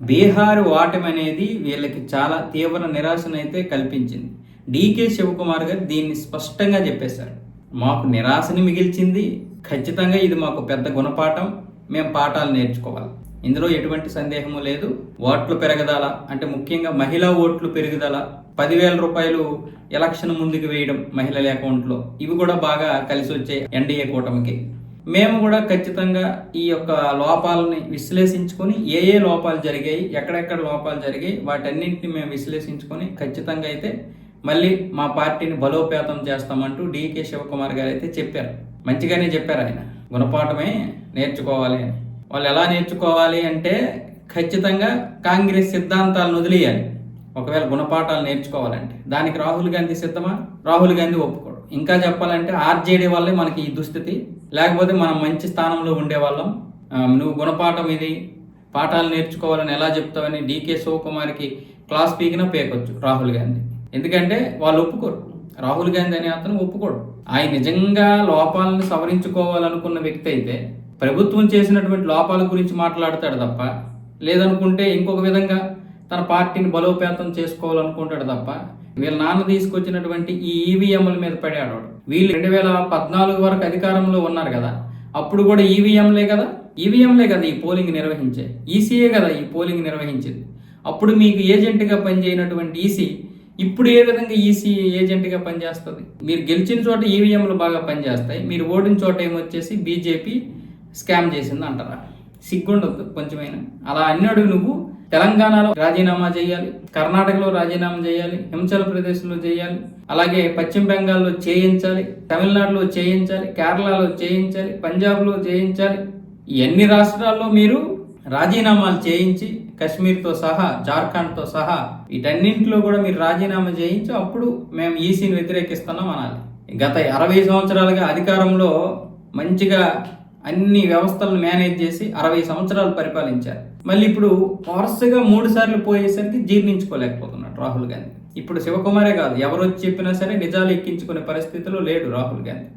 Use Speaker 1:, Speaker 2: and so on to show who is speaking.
Speaker 1: బీహార్ ఓటమి అనేది వీళ్ళకి చాలా తీవ్ర నిరాశనైతే కల్పించింది. డీకే శివకుమార్ గారు దీన్ని స్పష్టంగా చెప్పేశారు. మాకు నిరాశని మిగిల్చింది. ఖచ్చితంగా ఇది మాకు పెద్ద గుణపాఠం. మేము పాఠాలు నేర్చుకోవాలి. ఇందులో ఎటువంటి సందేహము లేదు. ఓట్లు పెరగదల? అంటే ముఖ్యంగా మహిళా ఓట్లు పెరుగుదల పదివేల రూపాయలు ఎలక్షన్ ముందుకు వేయడం మహిళల అకౌంట్లో ఇవి కూడా బాగా కలిసి వచ్చే ఎన్డీఏ కూటమికి. మేము కూడా ఖచ్చితంగా ఈ యొక్క లోపాలని విశ్లేషించుకొని ఏ ఏ లోపాలు జరిగాయి ఎక్కడెక్కడ లోపాలు జరిగాయి వాటన్నింటిని మేము విశ్లేషించుకొని ఖచ్చితంగా అయితే మళ్ళీ మా పార్టీని బలోపేతం చేస్తామంటూ డీకే శివకుమార్ గారు అయితే చెప్పారు. మంచిగానే చెప్పారు ఆయన. గుణపాఠమే నేర్చుకోవాలి అని. వాళ్ళు ఎలా నేర్చుకోవాలి అంటే ఖచ్చితంగా కాంగ్రెస్ సిద్ధాంతాలను వదిలేయాలి. ఒకవేళ గుణపాఠాలు నేర్చుకోవాలంటే. దానికి రాహుల్ గాంధీ సిద్ధమా? రాహుల్ గాంధీ ఒప్పుకోడు. ఇంకా చెప్పాలంటే ఆర్జేడీ వల్లే మనకి ఈ దుస్థితి. లేకపోతే మనం మంచి స్థానంలో ఉండేవాళ్ళం. నువ్వు గుణపాఠం ఇది పాఠాలు నేర్చుకోవాలని ఎలా చెప్తావని డీకే శివకుమార్కి క్లాస్ పీకినా పేకొచ్చు రాహుల్ గాంధీ. ఎందుకంటే వాళ్ళు ఒప్పుకోరు. రాహుల్ గాంధీ అనే అతను ఒప్పుకోడు. ఆయన నిజంగా లోపాలను సవరించుకోవాలనుకున్న వ్యక్తి అయితే ప్రభుత్వం చేసినటువంటి లోపాల గురించి మాట్లాడతాడు తప్ప లేదనుకుంటే ఇంకొక విధంగా తన పార్టీని బలోపేతం చేసుకోవాలనుకుంటాడు తప్ప వీళ్ళ నాన్న తీసుకొచ్చినటువంటి ఈ ఈవీఎంల మీద పడాడు వాడు. వీళ్ళు రెండు వేల పద్నాలుగు వరకు అధికారంలో ఉన్నారు కదా అప్పుడు కూడా ఈవీఎంలే కదా? ఈవీఎంలే కదా ఈ పోలింగ్ నిర్వహించే? ఈసీఏ కదా ఈ పోలింగ్ నిర్వహించింది? అప్పుడు మీకు ఏజెంట్గా పనిచేయనటువంటి ఈసీ ఇప్పుడు ఏ విధంగా ఈసీ ఏజెంట్గా పనిచేస్తుంది? మీరు గెలిచిన చోట ఈవీఎంలు బాగా పనిచేస్తాయి మీరు ఓడిన చోట ఏమొచ్చేసి బీజేపీ స్కామ్ చేసింది అంటారా సిగ్గుండదు కొంచెమైనా. అలా అన్నాడు నువ్వు తెలంగాణలో రాజీనామా చేయాలి కర్ణాటకలో రాజీనామా చేయాలి హిమాచల్ ప్రదేశ్లో చేయాలి అలాగే పశ్చిమ బెంగాల్లో చేయించాలి తమిళనాడులో చేయించాలి కేరళలో చేయించాలి పంజాబ్లో చేయించాలి. ఎన్ని రాష్ట్రాల్లో మీరు రాజీనామాలు చేయించి కశ్మీర్తో సహా జార్ఖండ్తో సహా వీటన్నింటిలో కూడా మీరు రాజీనామా చేయించి అప్పుడు మేము ఈసీని వ్యతిరేకిస్తున్నాం అనాలి. గత అరవై సంవత్సరాలుగా అధికారంలో మంచిగా అన్ని వ్యవస్థలను మేనేజ్ చేసి అరవై సంవత్సరాలు పరిపాలించారు. మళ్ళీ ఇప్పుడు వరుసగా మూడు సార్లు పోయేసరికి జీర్ణించుకోలేకపోతున్నాడు రాహుల్ గాంధీ. ఇప్పుడు శివకుమారే కాదు ఎవరు వచ్చి చెప్పినా సరే నిజాలు ఎక్కించుకునే పరిస్థితిలో లేడు రాహుల్ గాంధీ.